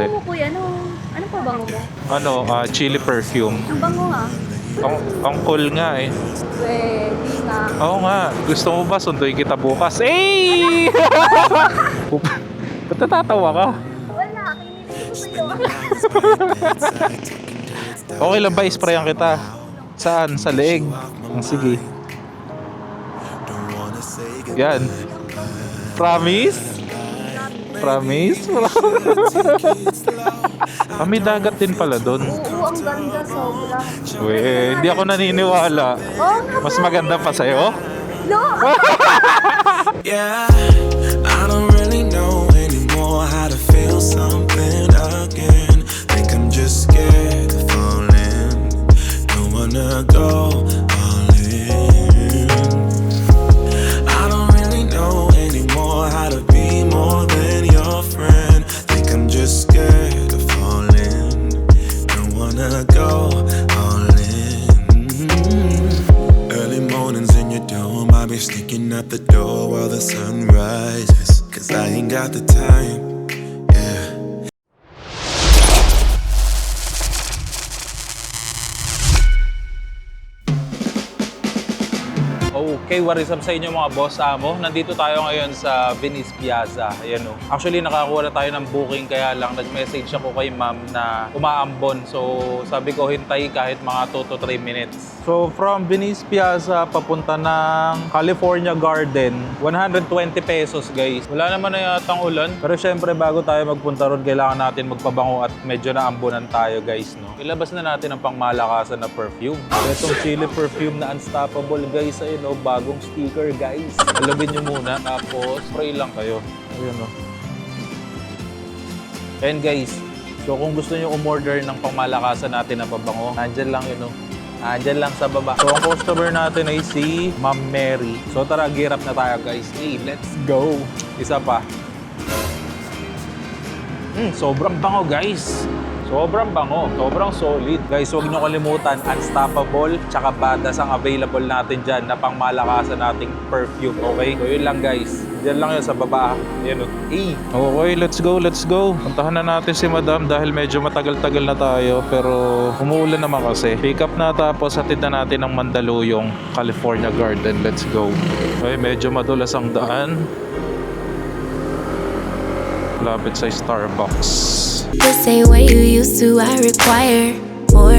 konti. bango mo kuya? Ano, ano pa bango mo? Ano, ah, chili perfume. Ang bango nga. Ang, ang cool nga eh. Pwede na. Oo nga. Gusto mo ba sunduin kita bukas? Eh! Ba't natatawa ka? Wala, kinilig ko. Okay lang ba isprayan kita? Saan? Sa leeg? Ang sige. Yan. Promise? Promise? ah, may dagat din pala doon. Oo, ang ganda sobra. Weh, hindi ako naniniwala. Nga. Mas maganda pa sa'yo? No! Yeah, I don't really know anymore how to feel something again. Think I'm just scared of falling. Don't wanna go the time. Okay, what is up sa inyo mga boss amo? Nandito tayo ngayon sa Venice Piazza. Ayan o. Actually, nakakuha na tayo ng booking kaya lang nag-message ako kay ma'am na umaambon. So, sabi ko hintay kahit mga 2 to 3 minutes. So, from Venice Piazza papunta ng California Garden, 120 pesos guys. Wala naman na yatang ulan. Pero syempre, bago tayo magpunta ron, kailangan natin magpabango at medyo naambunan tayo guys. No? Ilabas na natin ang pangmalakasan na perfume. Itong chili perfume na unstoppable guys. Ayun o, bagong sticker guys. Alabin nyo muna. Tapos, spray lang kayo. Ayun o. And guys, so kung gusto nyo umorder ng pangmalakasan natin na pabango, nandyan lang yun o. Nandyan lang sa baba. So ang customer natin ay si Ma'am Mary. So tara, gear up na tayo guys. Hey, let's go! Isa pa. Mm, sobrang bango guys. Sobrang bango. Sobrang solid. Guys, huwag nyo kalimutan, unstoppable, tsaka badass ang available natin dyan na pangmalakasan nating perfume. Okay? So yun lang guys. Diyan lang yun sa baba. Yan o. Hey! Okay, let's go, let's go. Puntahan na natin si Madam dahil medyo matagal-tagal na tayo. Pero umuulan naman kasi. Pick up na tapos hatid na natin ang Mandaluyong California Garden. Let's go. Okay, medyo madulas ang daan. Lapit sa Starbucks. This ain't what you used to. I require more,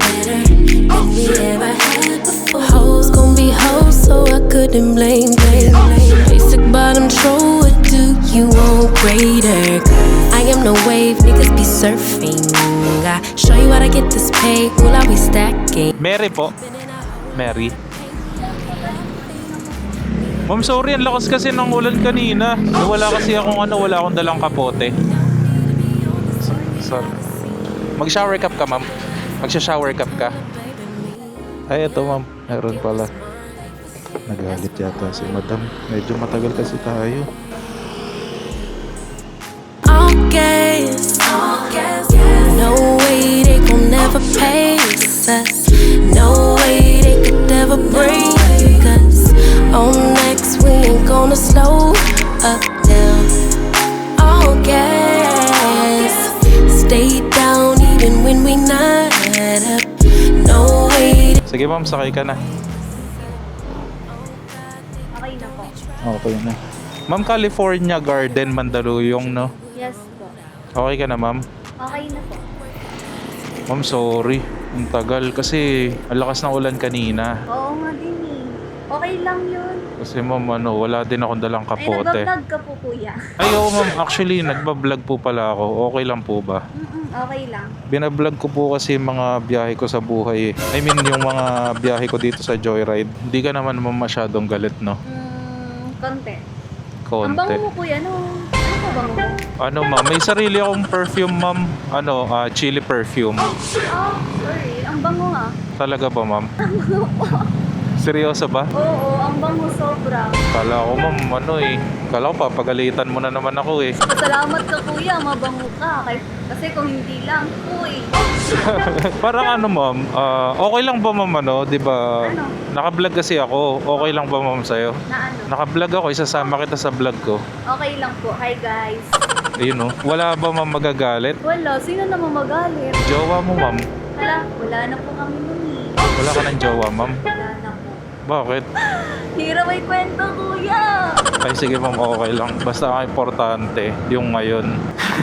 better than we ever had before. Hoes gon' be hoes, so I couldn't blame, blame, blame. Basic bottom troll, what do you want greater? I am no wave, niggas be surfing. I show you how to get this pay, will I be stacking? Mary po. Mary. Ma'am, sorry. Ang lakas kasi ng ulan kanina. Wala kasi akong ano, wala akong dalang kapote. So, mag-shower cup ka, ma'am. Magsha-shower cup ka. Ay, ito, ma'am. Meron pala. Nagalit yata si madam. Medyo matagal kasi tayo. All gas, no way they gon' never pace us. No way they could ever break us. On next, we ain't gonna slow up now. All gas, even when we not up. No way. Sige, ma'am. Sakay ka na. Okay na po. Okay na. Ma'am, California Garden, Mandaluyong, no? Yes po. Okay ka na, ma'am? Okay na po. Ma'am, sorry. Ang tagal kasi ang lakas ng ulan kanina. Oo nga din eh. Okay lang yun. Kasi ma'am, ano, wala din akong dalang Ay, kapote. nagbablog ka po kuya. Ay, oo ma'am. Actually, nagbablog po pala ako. Okay lang po ba? Mm-mm, okay lang. Binablog ko po kasi mga biyahe ko sa buhay. eh. I mean, yung mga biyahe ko dito sa Joyride. Hindi ka naman masyadong galit, no? Mm, konti. Ang bango Konti. mo kuya, no? Ano pa bango mo? Ano ma'am, may sarili akong perfume ma'am. Ano, ah, chili perfume. Oh, sorry. Ang bango nga. Talaga ba ma'am? Seryoso ba? Oo, ang bango sobra. Kala ko ma'am, ano eh. Kala ko papagalitan mo na naman ako eh. Salamat ka kuya, mabango ka. Kasi kung hindi lang, uy. Parang ano ma'am, ah, okay lang ba ma'am ano, di ba? Ano? Naka-vlog kasi ako. Okay lang ba ma'am sa'yo? Na ano? Naka-vlog ako, isasama kita sa vlog ko. Okay lang po. Hi guys. Ayun oh. Wala ba ma'am magagalit? Wala, sino naman magalit? Jowa mo ma'am. Hala, wala na po kami nun eh. Wala ka ng jowa ma'am. Wala na. Bakit? Hirap ay kwento kuya. Ay sige ma'am, okay lang. Basta ang importante, yung ngayon.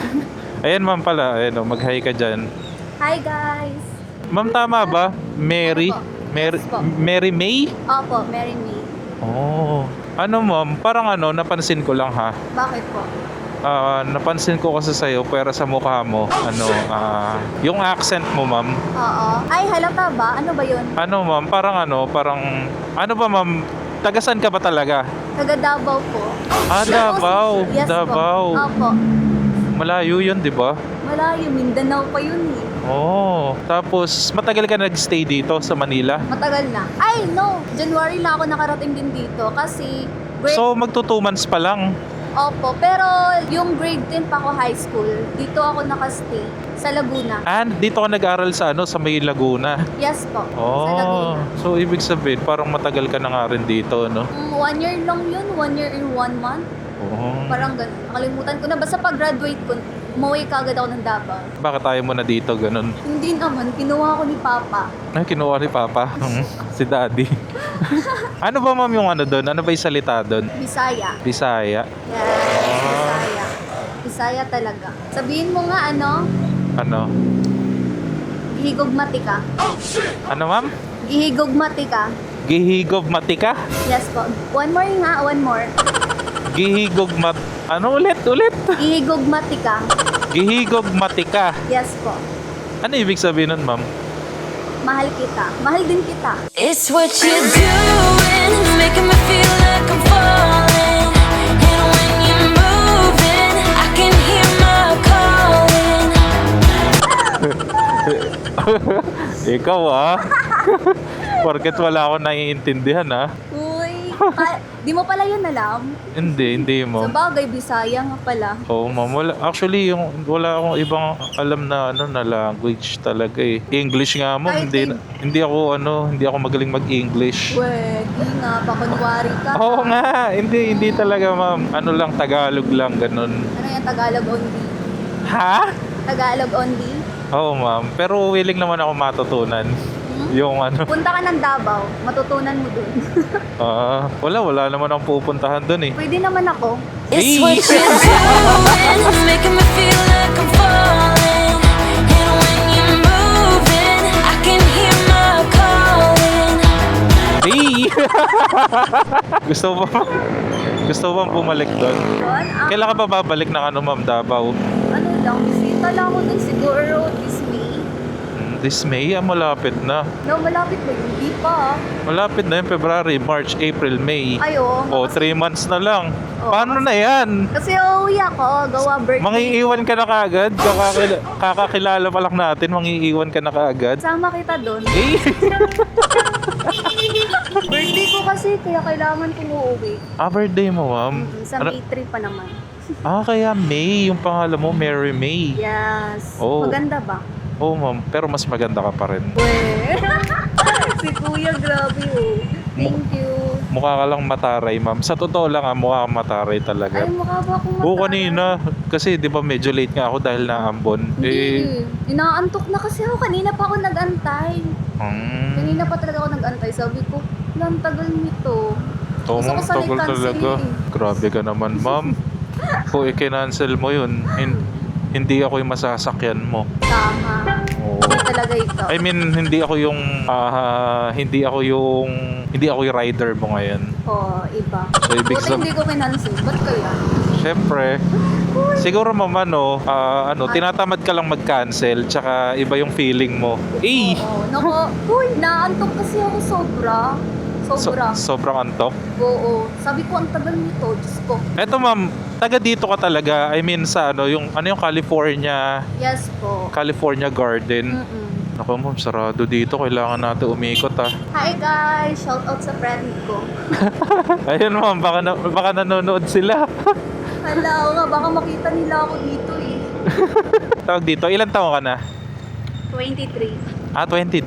Ayan ma'am pala, ayan oh, mag-hi ka dyan. Hi guys. Ma'am tama ba? Mary? Mary, Yes po. Mary May? Opo, marry me. Oh. Ano ma'am, parang ano, napansin ko lang ha. Bakit po? Ah, napansin ko kasi sa'yo, pero sa mukha mo, ano, ah, yung accent mo ma'am. Oo. Ay, halata ba? Ano ba yun? Ano ma'am, parang ano, parang, ano ba ma'am, tagasan ka ba talaga? Taga Davao po. Ah, Davao. Yes Davao. po. Opo. Malayo yun, di ba? Malayo, Mindanao pa yun eh. Oh, tapos matagal ka nagstay dito sa Manila? Matagal na. Ay, no. January na ako nakarating din dito kasi grade... So, magto two months pa lang. Opo, pero yung grade 10 pa ako high school, dito ako nakastay sa Laguna. And dito ka nag-aral sa ano, sa May Laguna. Yes po, sa Oh, Laguna. so ibig sabihin, parang matagal ka na nga rin dito, no? Mm, one year lang yun, one year and one month. Oh. Parang ganun. Nakalimutan ko na. Basta pag-graduate ko, umuwi ka agad ako ng Davao. Bakit tayo mo na dito, ganun? Hindi naman, kinuha ko ni Papa. Ay, kinuha ni Papa. Hmm, si Daddy. ano ba ma'am yung ano doon? Ano ba yung salita doon? Bisaya. Bisaya. Yes, Bisaya. Bisaya talaga. Sabihin mo nga ano, Ano? gihigugmati ka. Ano ma'am? Gihigugmati ka. Gihigog matika? Yes po. One more nga, one more. Gihigog mat... Ano ulit? Ulit? Gihigugmati ka. Gihigog matika. Yes po. Ano ibig sabihin nun ma'am? Mahal kita. Mahal din kita. It's what you're doing, making me feel like I'm falling. And when you're moving, I can hear my calling. Ikaw ah. Porket wala ako naiintindihan ah. Uy, ka- di mo pala yun alam? Hindi, hindi Sa mo. bagay, Bisaya nga pala. Oo, ma'am. Wala, actually, yung, wala akong ibang alam na ano na language talaga eh. English nga mo, Kahit hindi, in- hindi ako ano, hindi ako magaling mag-English. Pwede nga, pakunwari ka. Oo nga, hindi, hindi talaga ma'am. Ano lang, Tagalog lang, ganun. Ano yung Tagalog only? Ha? Tagalog only? Oo ma'am, pero willing naman ako matutunan. Yung ano, Punta ka ng Davao, matutunan mo dun. ah, wala, wala naman akong pupuntahan dun eh. Pwede naman ako. It's what you're doing, making me feel like I'm falling. And when you're moving, I can hear my calling. Hey! gusto mo ba? Gusto mo bang bumalik doon? Yun, ah, Kailan ka ba babalik ng ano ma'am, Davao? ano lang, bisita lang ako dun siguro. Hmm, This May, ah, malapit na. No, malapit yun? Hindi pa. Malapit na yun, February, March, April, May. Ay, oo. O, 3 months na lang. Oo. Paano na yan? Kasi uuwi ako, gawa birthday. Mangiiwan ka na kaagad? Kakakila- kakakilala pa lang natin, mangiiwan ka na kaagad? Sama kita dun. Eh! birthday ko kasi, kaya kailangan kong uuwi. ah, birthday mo, ma'am? Mm, Sa Ano- May 3 pa naman. Ah, kaya May, yung pangalan mo, Mary May. Yes. Oh. Maganda ba? Oo, ma'am. Pero mas maganda ka pa rin. Si Kuya, grabe oh. Thank you. Mukha ka lang mataray, ma'am. Sa totoo lang, ah, mukha kang mataray Ay, talaga. mukha ba akong Oo, matalo? kanina. Kasi, di ba, medyo late nga ako dahil naambon. Eh, Hindi. Inaantok na kasi ako. Kanina pa ako nag-antay. hmm. Kanina pa talaga ako nag-antay. Sabi ko, lang tagal nito. Oo, Gusto ko ma'am, sanay tagal cancel talaga. eh. Grabe ka naman, ma'am. Kung i-cancel mo yun, hin- hindi ako yung masasakyan mo. Tama. Talaga ito. I mean, hindi ako yung ah, hindi ako yung hindi ako yung rider mo ngayon. Oo, iba. So, ibig Buti sab- hindi ko kinansel. Ba't kaya? Siyempre, siguro mama no, ah, ano, tinatamad ka lang mag-cancel tsaka iba yung feeling mo. Eh, Oo. Naku, uy, naantok kasi ako sobra. so, Sobra. sobrang antok. Oo. Sabi ko, ang tagal nito. Diyos ko. Eto ma'am, taga dito ka talaga. I mean sa ano, yung ano yung California, Yes po. California Garden. Mm-mm. Naku ma'am, sarado dito. Kailangan natin umikot ah. Hi guys! Shout out sa friend ko. Ayun ma'am, baka, na, baka nanonood sila. Hala, nga, baka makita nila ako dito eh. Tawag dito, ilan taon ka na? 23. Ah, 23.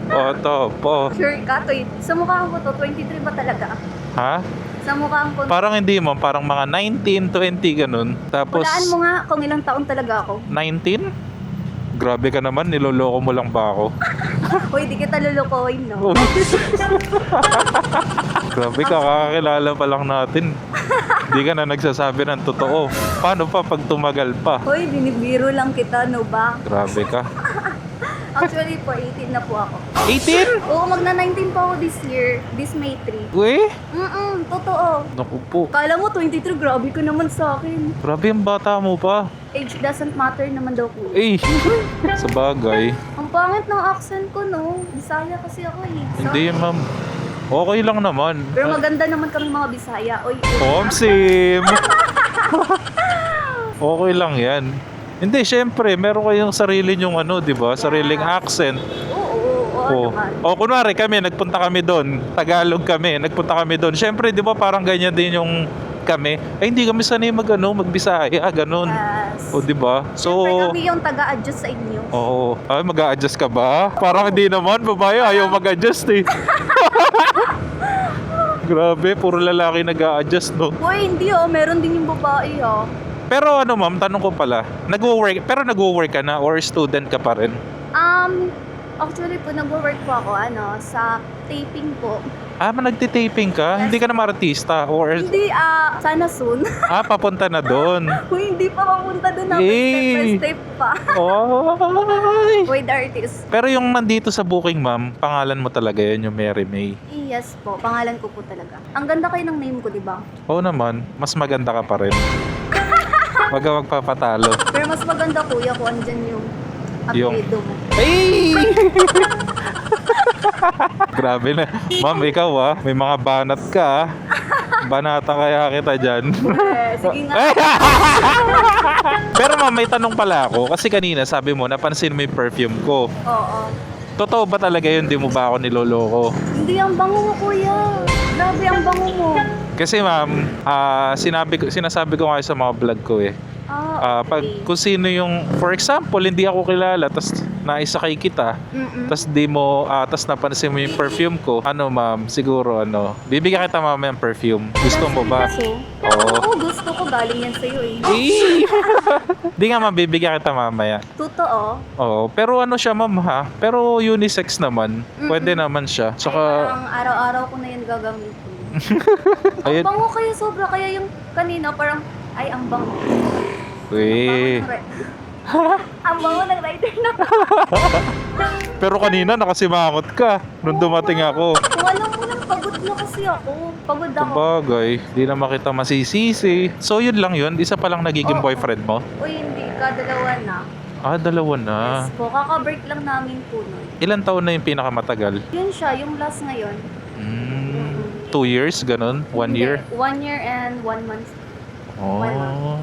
O, to po. Sure ka, to Sa mukha ko to, 23 ba talaga? Ha? Sa mukha ko. Parang hindi ma'am, parang mga 19, 20 ganun. Tapos, Hulaan mo nga kung ilang taon talaga ako. 19? Grabe ka naman, niloloko mo lang ba ako? Uy, di kita lulukoy, no? Grabe ka, kakakilala pa lang natin. Hindi ka na nagsasabi ng totoo. Paano pa pag tumagal pa? Uy, binibiro lang kita, no ba? Grabe ka. Actually po, 18 na po ako. 18? Oo, magna-19 pa ako this year. This May 3. Uy, Mm-mm, totoo. naku po. Kala mo 23, grabe ka naman sa akin. Grabe ang bata mo pa. Age doesn't matter naman daw po. Eh, sa bagay. Ang pangit ng accent ko, no? Bisaya kasi ako eh. So- Hindi, ma'am. Okay lang naman. Pero maganda naman kami mga Bisaya. Oy, Omsim! okay lang yan. Hindi, syempre, meron kayong sarili nyong ano, di ba? Sariling accent. Oo, oo, oo, Oh. naman. O kunwari kami, nagpunta kami doon. Tagalog kami, nagpunta kami doon. Syempre, di ba parang ganyan din yung kami. Ay, hindi kami sanay mag, ano, magbisaya, ganun. Yes. O, di ba? So, Siyempre kami yung taga-adjust sa inyo. oo. Ay, mag-a-adjust ka ba? Parang hindi naman, babae, ayaw mag-adjust eh. Grabe, puro lalaki nag-a-adjust, no? Uy, hindi oh. Meron din yung babae oh. Pero ano ma'am, tanong ko pala, nagwo-work, pero nagwo-work ka na or student ka pa rin? Um, actually po, nag-work po ako, ano, sa taping po. Ah, nagtitaping ka? Yes. Hindi ka naman artista or Hindi, ah, sana soon. ah, papunta na doon. Uy, hindi pa mapunta doon na. Yay! Step by step pa. Oy! With artist. Pero yung nandito sa booking ma'am, pangalan mo talaga yun, yung Mary May. Yes po, pangalan ko po talaga. Ang ganda kayo ng name ko, di ba? Oo naman, mas maganda ka pa rin. Wag ka magpapatalo. Pero mas maganda kuya ko andyan yung Yung- apelido mo. Ay! Grabe na. Ma'am, ikaw ah, may mga banat ka ah. Banata kaya kita dyan. Eh, sige nga. Pero ma'am, may tanong pala ako. Kasi kanina sabi mo, napansin mo yung perfume ko. Oo. Totoo ba talaga yun? Di mo ba ako niloloko? Hindi ang bango mo, kuya. Grabe ang bango mo. Kasi ma'am, ah, sinabi ko, sinasabi ko nga sa mga vlog ko eh. Ah, Ah, pag okay. kung sino yung, for example, hindi ako kilala, tas naisakay kita, Mm-mm. tas di mo, ah, tas napansin mo yung perfume ko, ano ma'am, siguro ano, bibigyan kita mamaya ng perfume. Gusto mo ba? Kaso, Oo. Oo, gusto ko. Galing yan sa'yo eh. Eh! Di nga ma'am, bibigyan kita mamaya. Totoo. Oo, pero ano siya ma'am ha? Pero unisex naman. Pwede naman siya. Saka, Parang araw-araw ko na yan gagamitin. ang ayun. bango kaya sobra. Kaya yung kanina parang, ay, ang bango. Ri- ang bango ng rider na. Pero kanina nakasimangot ka nung dumating ako. Alam mo lang, pagod na kasi ako. Pagod ako. Sabagay, di naman kita masisisi. So yun lang yun, isa pa lang nagiging Oo. boyfriend mo? Uy, hindi ka. Dalawa na. Ah, dalawa na. Yes po. Kaka-break lang namin po nun. Ilan taon na yung pinakamatagal? Yun siya, yung last ngayon. Mm, two years, ganun? One Hindi, year? One year and one month. Oh.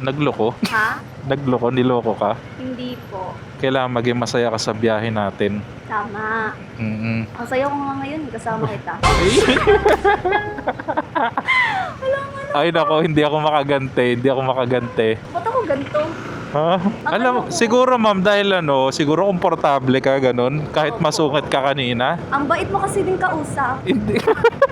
Nagloko? Ha? Nagloko, niloko ka? Hindi po. Kailangan maging masaya ka sa biyahe natin. Tama. Mm-mm. Ang saya ko nga ngayon, kasama kita. Ay nako, hindi ako makagante, hindi ako makagante. Ba't ako ganito? Ha? Alam, siguro ma'am dahil ano, siguro komportable ka ganun kahit masungit ka kanina. Ang bait mo kasi din kausap. Hindi.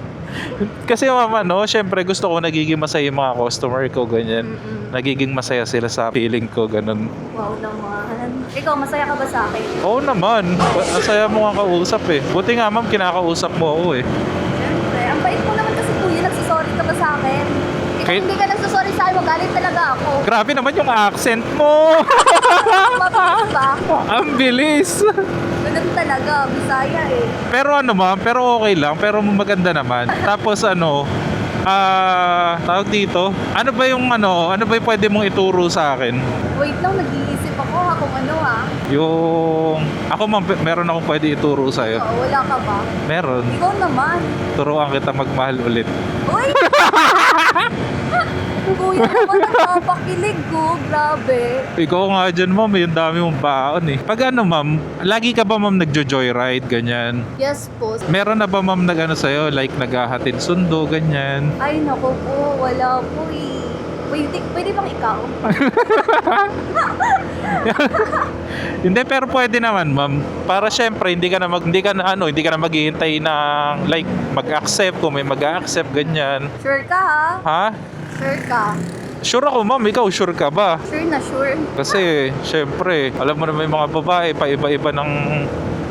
Kasi ma'am ano, syempre gusto ko nagiging masaya yung mga customer ko ganyan. Mm-mm. Nagiging masaya sila sa feeling ko ganun. Wow naman. Ikaw, masaya ka ba sa akin? Oo naman, masaya mo nga kausap eh. Buti nga ma'am, kinakausap mo ako eh. Siyempre. Ang bait mo naman kasi kuya, nagsasorry ka ba sa akin? Ikaw hindi ka nagsasorry sa akin, magalit talaga ako. Grabe naman yung accent mo! Mabilis ba? Ang bilis! Ganun talaga, Bisaya eh. Pero ano ma'am, pero okay lang, pero maganda naman. Tapos ano, ah, tawag dito, ano ba yung ano, ano ba yung pwede mong ituro sa akin? Wait lang, nag-iisip ako ha kung ano ha. Yung, ako ma'am, pe- meron akong pwede ituro sa'yo. Oo, wala ka ba? Meron. Ikaw naman. Turuan kita magmahal ulit. Uy! Naman nagpapakilig ko. Grabe. Ikaw nga dyan, ma'am. Yung dami mong baon eh. Pag ano, ma'am, lagi ka ba, ma'am, nagjo-joyride, ganyan? Yes po. Meron na ba, ma'am, nag ano sa'yo? Like, naghahatid sundo, ganyan? Ay, nako po. Wala po eh. Pwede, pwede bang ikaw? Hindi, pero pwede naman, ma'am. Para syempre, hindi ka na mag, hindi ka na ano, hindi ka na maghihintay ng like mag-accept kung may mag-accept ganyan. Sure ka ha? Ha? Sure ka? Sure ako, ma'am. Ikaw sure ka ba? Sure na sure. Kasi syempre, alam mo na may mga babae paiba-iba ng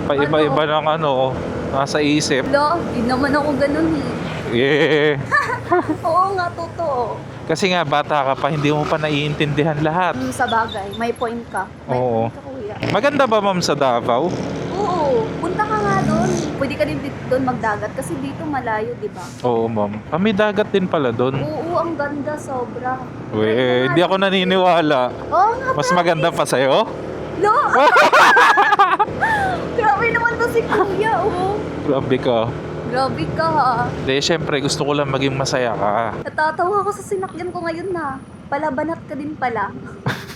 paiba-iba ng ano, nasa isip. Lo, di naman ako ganun eh. Yeah. Oo nga, totoo. Kasi nga bata ka pa, hindi mo pa naiintindihan lahat. Mm, sa bagay, may point ka. May Oo. point ka, kuya. Maganda ba, ma'am, sa Davao? Oo, punta ka nga doon. Pwede ka din dito- doon magdagat kasi dito malayo, di ba? Oo, ma'am. Ah, may dagat din pala doon. Oo, ang ganda, sobra. Weh, hindi ako naniniwala. Oo nga, Mas promise. maganda pa sa'yo? Lo! Grabe naman to si kuya, oh. Grabe ka. Grabe ka. Hindi, syempre, gusto ko lang maging masaya ka. Natatawa ako sa sinakyan ko ngayon na. Palabanat ka din pala.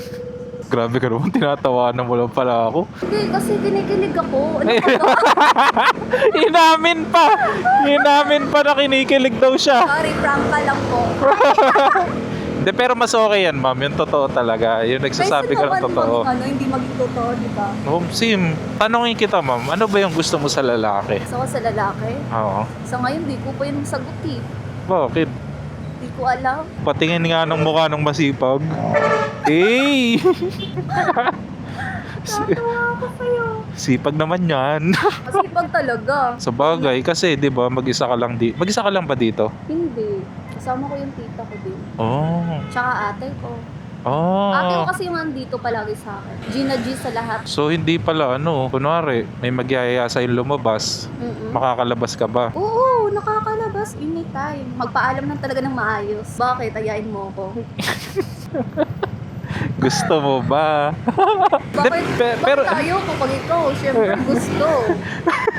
Grabe ka naman, tinatawanan mo lang pala ako. Hindi, kasi kinikilig ako. Ano to? Inamin pa! Inamin pa na kinikilig daw siya. Sorry, prank ka lang po. Hindi, pero mas okay yan, ma'am. Yung totoo talaga. Yung nagsasabi ka ng totoo. Mag, ano, hindi maging totoo, di ba? Ma'am Sim, tanongin kita, ma'am. Ano ba yung gusto mo sa lalaki? Gusto ko sa lalaki. Oo. Sa ngayon, di ko pa yun sagot eh. Bakit? Ko alam. Patingin nga ng mukha ng masipag. Eh! Natawa ako sa'yo. Sipag naman yan. Masipag talaga. sa bagay, kasi di ba mag-isa ka lang di Mag-isa ka lang ba dito? Hindi. Kasama ko yung tita ko din. Oh. Tsaka ate ko. Oh. Ate ko kasi yung andito palagi sa akin. Gina G sa lahat. So hindi pala ano, kunwari, may magyayaya sa'yo lumabas, Mm-mm. makakalabas ka ba? Oo, nakakalabas anytime. Magpaalam lang talaga ng maayos. Bakit? Ayain mo ako. Gusto mo ba? Bakit? pe- pero- Bakit ayaw ko pag ikaw? Siyempre gusto.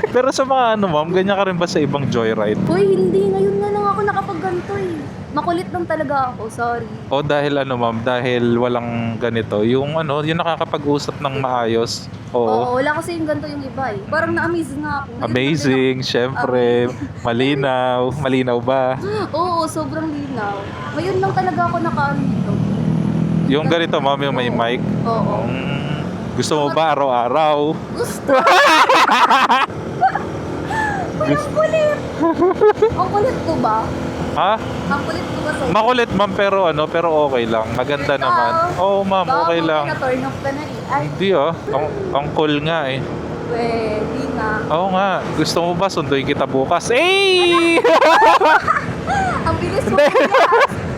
Pero sa mga ano ma'am, ganyan ka rin ba sa ibang joyride? Uy, hindi. Ngayon na lang ako nakapagganto eh. Makulit lang talaga ako. Sorry. O dahil ano ma'am, dahil walang ganito, yung ano, yung nakakapag-usap ng maayos. Oo, Oo. wala kasi yung ganito yung iba eh. Parang na-amaze nga ako. Amazing, syempre. Malinaw. Malinaw ba? Oo, sobrang linaw. Ngayon lang talaga ako nakaano. Yung ganito ma'am, yung may mic. Oo. Mm, gusto mo ba araw-araw? Gusto. Uy, ang kulit. ang kulit ko ba? Ha? Ang kulit ko ba sa'yo? Makulit ma'am pero ano, pero okay lang. Maganda Ikaw? naman. Oo ma'am, Baka okay lang. na-turn off ka na eh. Ay, Hindi ah. Ang, ang cool nga eh. pwede na. Oo nga. Gusto mo ba sunduin kita bukas? Eh! Ang bilis mo kuya.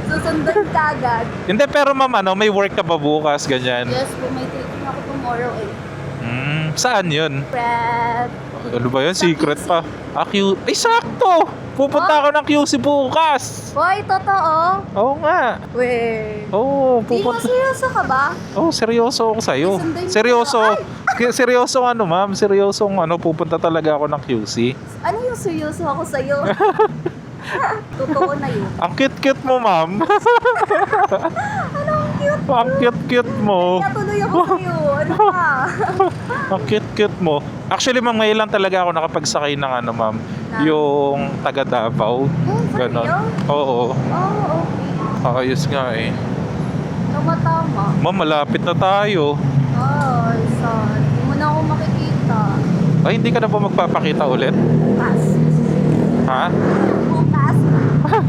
Susundan ka agad. Hindi pero ma'am ano, may work ka ba bukas? Ganyan. Yes, po may taking ako tomorrow eh. Saan yun? Prep. Ano ba yun? Secret pa. Ah, Q... Ay, sakto! Pupunta ako ng QC bukas! Hoy, totoo? Oo nga. Weh. Oo, Di mo pupunta. seryoso ka ba? Oh, seryoso ako sa'yo. Mo Seryoso. Seryoso ano, ma'am. Seryosong ano, pupunta talaga ako ng QC. Ano yung seryoso ako sa'yo? totoo na yun. Ang cute-cute mo, ma'am. Ang cute-cute mo. Kaya tuloy ako sa'yo. Ano ka? Ang cute-cute mo. Actually, ma'am, ngayon lang talaga ako nakapagsakay ng ano, ma'am. Yung taga Davao. Oh, Ganon. Oo. Oo, okay. Ayos nga eh. Tama-tama. Ma'am, malapit na tayo. Ay, son. Hindi mo na ako makikita. Ay, hindi ka na ba magpapakita ulit? Bukas. Ha? Bukas.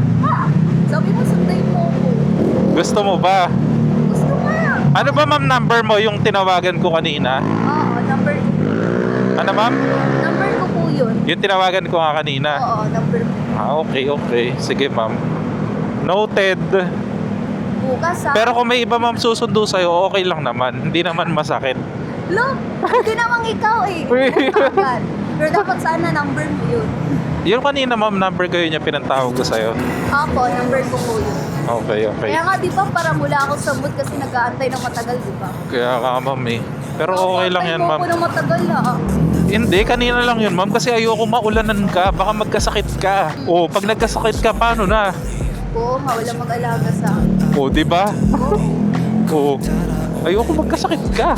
Sabi mo, sundayin mo ako. Gusto mo ba? Ano ba, ma'am, number mo yung tinawagan ko kanina? Oo, number Ano, ma'am? Number ko po yun. Yung tinawagan ko nga kanina. Oo, number ko. Ah, okay, okay. Sige, ma'am. Noted. Bukas ha. Pero kung may iba, ma'am, susundo sa'yo, okay lang naman. Hindi naman masakit. Look, hindi namang ikaw eh. Pero dapat sana number mo yun. Yung kanina, ma'am, number ko yun yung pinantawag ko sa'yo. Ako, number ko po yun. Okay, okay. Kaya nga, di ba, para mula ako sa mood kasi nag-aantay ng matagal, di ba? Kaya ka, ma'am, eh. Pero okay lang yan, ma'am. ako ng matagal ah. Hindi, kanina lang yun, ma'am. Kasi ayoko maulanan ka. Baka magkasakit ka. O, pag nagkasakit ka, paano na? Oo nga, walang mag-alaga sa akin. O, di ba? Oo. Ayoko magkasakit ka.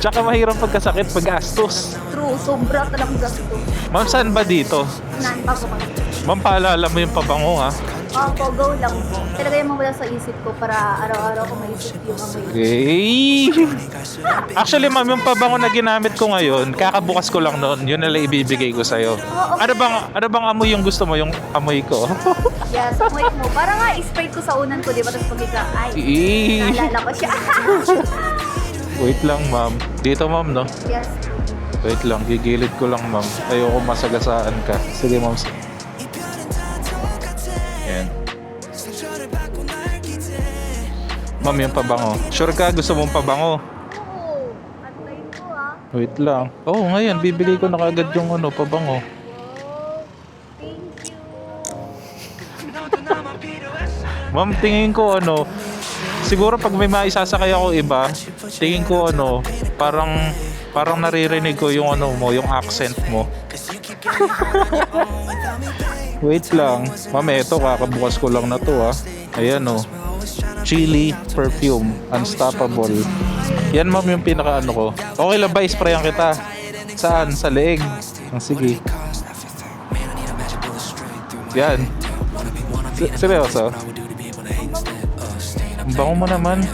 Tsaka mahirap pagkasakit pag gastos. True, sobra talagang gasto. Ma'am, saan ba dito? Nan, bago pa. Ma'am, paalala mo yung pabango ha. Opo, go lang po. Talaga yung mawala sa isip ko para araw-araw ko maisip yung amoy. Okay. Actually, ma'am, yung pabango na ginamit ko ngayon, kakabukas ko lang noon. Yun na lang ibibigay ko sa'yo. Oh, okay. Ano bang, ano bang amoy yung gusto mo? Yung amoy ko? Yes, amoy mo. Para nga, spray ko sa unan ko, di ba? Tapos pag ikaw, ay, Eh. naalala ko siya. Wait lang, ma'am. Dito, ma'am, no? yes. Wait lang, gigilid ko lang, ma'am. Ayoko masagasaan ka. Sige, ma'am. Ma'am, yung pabango. Sure ka, gusto mong pabango? Oo, antayin ko ah. Wait lang. Oo, oh, ngayon, bibili ko na kagad yung ano, pabango. Ma'am, tingin ko ano, siguro pag may maisasakay ako iba, tingin ko ano, parang parang naririnig ko yung ano mo, yung accent mo. Wait lang. Ma'am, eto, kakabukas ko lang na to ah. Ayan oh. Chili perfume, unstoppable. Yan ma'am yung pinaka ano ko. Okay lang ba, sprayan kita? Saan? Sa leeg? Ah, sige. Yan. S- seryoso? Ang bango mo naman.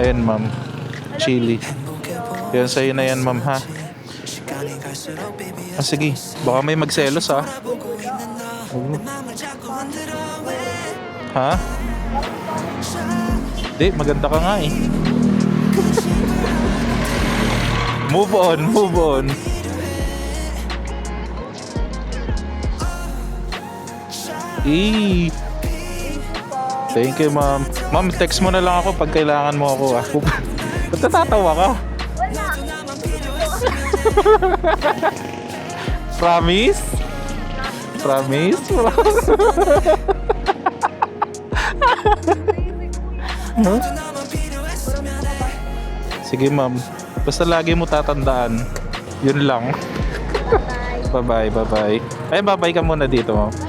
Ayan, ma'am. Chili. Yan, sa'yo na yan, ma'am, ha? Ah, sige. Baka may magselos, ha? Ha? Di, maganda ka nga, eh. move on, move on. Eh. Thank you, ma'am. Ma'am, text mo na lang ako pag kailangan mo ako. Ah. Ba't natatawa ka? Wala. Promise? Promise? Sige, ma'am. Basta lagi mo tatandaan. Yun lang. Bye. Bye-bye, bye-bye. Ay, bye-bye ka muna dito, ma'am.